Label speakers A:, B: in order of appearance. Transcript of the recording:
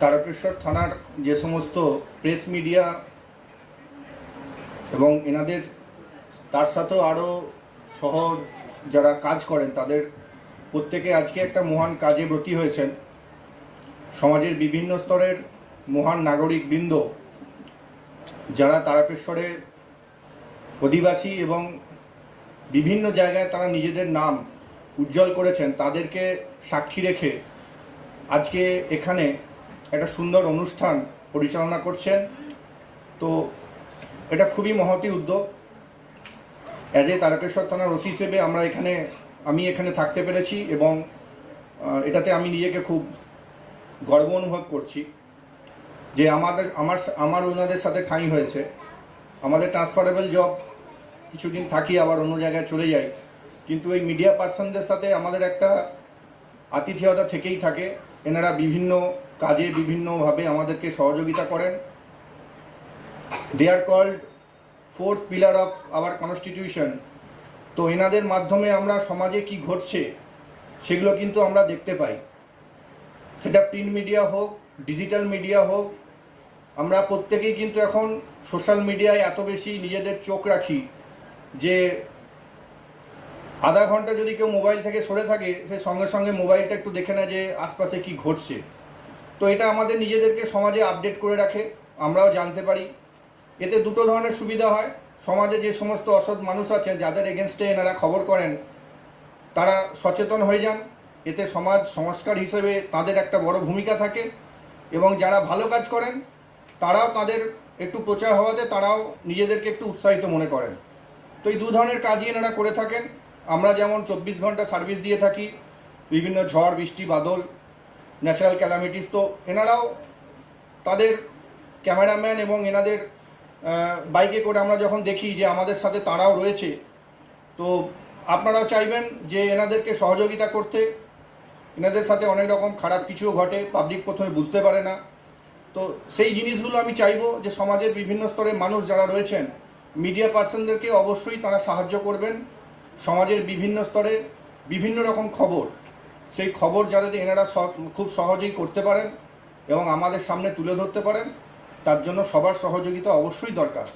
A: তারকেশ্বর থানার যে সমস্ত প্রেস মিডিয়া এবং এনাদের, তার সাথেও আরও সহ যারা কাজ করেন, তাদের প্রত্যেকে আজকে একটা মহান কাজে ব্রতী হয়েছেন। সমাজের বিভিন্ন স্তরের মহান নাগরিক বৃন্দ যারা তারকেশ্বরের অধিবাসী এবং বিভিন্ন জায়গায় তারা নিজেদের নাম উজ্জ্বল করেছেন, তাদেরকে সাক্ষী রেখে আজকে এখানে একটা সুন্দর অনুষ্ঠান পরিচালনা করছেন। তো এটা খুবই মহতি উদ্যোগ। অ্যাজ এ তারকেশ্বর থানার ওসি হিসেবে আমরা এখানে, আমি এখানে থাকতে পেরেছি এবং এটাতে আমি নিজেকে খুব গর্ব অনুভব করছি যে আমাদের, আমার আমার ওনাদের সাথে ঠাঁই হয়েছে। আমাদের ট্রান্সফারেবল জব কিছুদিন থাকি, আবার অন্য জায়গায় চলে যাই। কিন্তু এই মিডিয়া পার্সনদের সাথে আমাদের একটা আতিথেয়তা থেকেই থাকে। এনারা বিভিন্ন কাজে বিভিন্নভাবে আমাদেরকে সহযোগিতা করেন। They are called fourth pillar of our constitution তো এনাদের মাধ্যমে আমরা সমাজে কি ঘটছে, সেগুলো কিন্তু আমরা দেখতে পাই। সেটা প্রিন্ট মিডিয়া হোক ডিজিটাল মিডিয়া হোক, আমরা প্রত্যেকেই কিন্তু এখন সোশ্যাল মিডিয়ায় এত বেশি নিজেদের চোখ রাখি যে আধা ঘণ্টা যদি কেউ মোবাইল থেকে সরে থাকে, সে সঙ্গে সঙ্গে মোবাইলটা একটু দেখে নেয় যে আশপাশে কি ঘটছে। তো এটা আমাদের নিজেদেরকে সমাজে আপডেট করে রাখে, আমরাও জানতে পারি। এতে দুটো ধরনের সুবিধা হয়। সমাজে যে সমস্ত অসৎ মানুষ আছেন, যাদের এগেনস্টে এনারা খবর করেন, তারা সচেতন হয়ে যান। এতে সমাজ সংস্কার হিসেবে তাদের একটা বড় ভূমিকা থাকে এবং যারা ভালো কাজ করেন, তারাও তাদের একটু প্রচার হওয়াতে তারাও নিজেদেরকে একটু উৎসাহিত মনে করেন। তো এই দু ধরনের কাজই এনারা করে থাকেন। আমরা যেমন চব্বিশ ঘণ্টা সার্ভিস দিয়ে থাকি, বিভিন্ন ঝড়, বৃষ্টি, বাদল ন্যাচারাল ক্যালামিটিস তো এনারাও তাদের ক্যামেরাম্যান এবং এনাদের বাইকে করে আমরা যখন দেখি যে আমাদের সাথে তারাও রয়েছে, তো আপনারাও চাইবেন যে এনাদেরকে সহযোগিতা করতে। এনাদের সাথে অনেক রকম খারাপ কিছুও ঘটে পাবলিক প্রথমে বুঝতে পারে না। তো সেই জিনিসগুলো আমি চাইব যে সমাজের বিভিন্ন স্তরের মানুষ যারা রয়েছেন মিডিয়া পার্সনদেরকে অবশ্যই তারা সাহায্য করবেন। সমাজের বিভিন্ন স্তরে বিভিন্ন রকম খবর। সেই খবর যাতে এনারা খুব সহজেই করতে পারেন এবং আমাদের সামনে তুলে ধরতে পারেন, তার জন্য সবার সহযোগিতা অবশ্যই দরকার।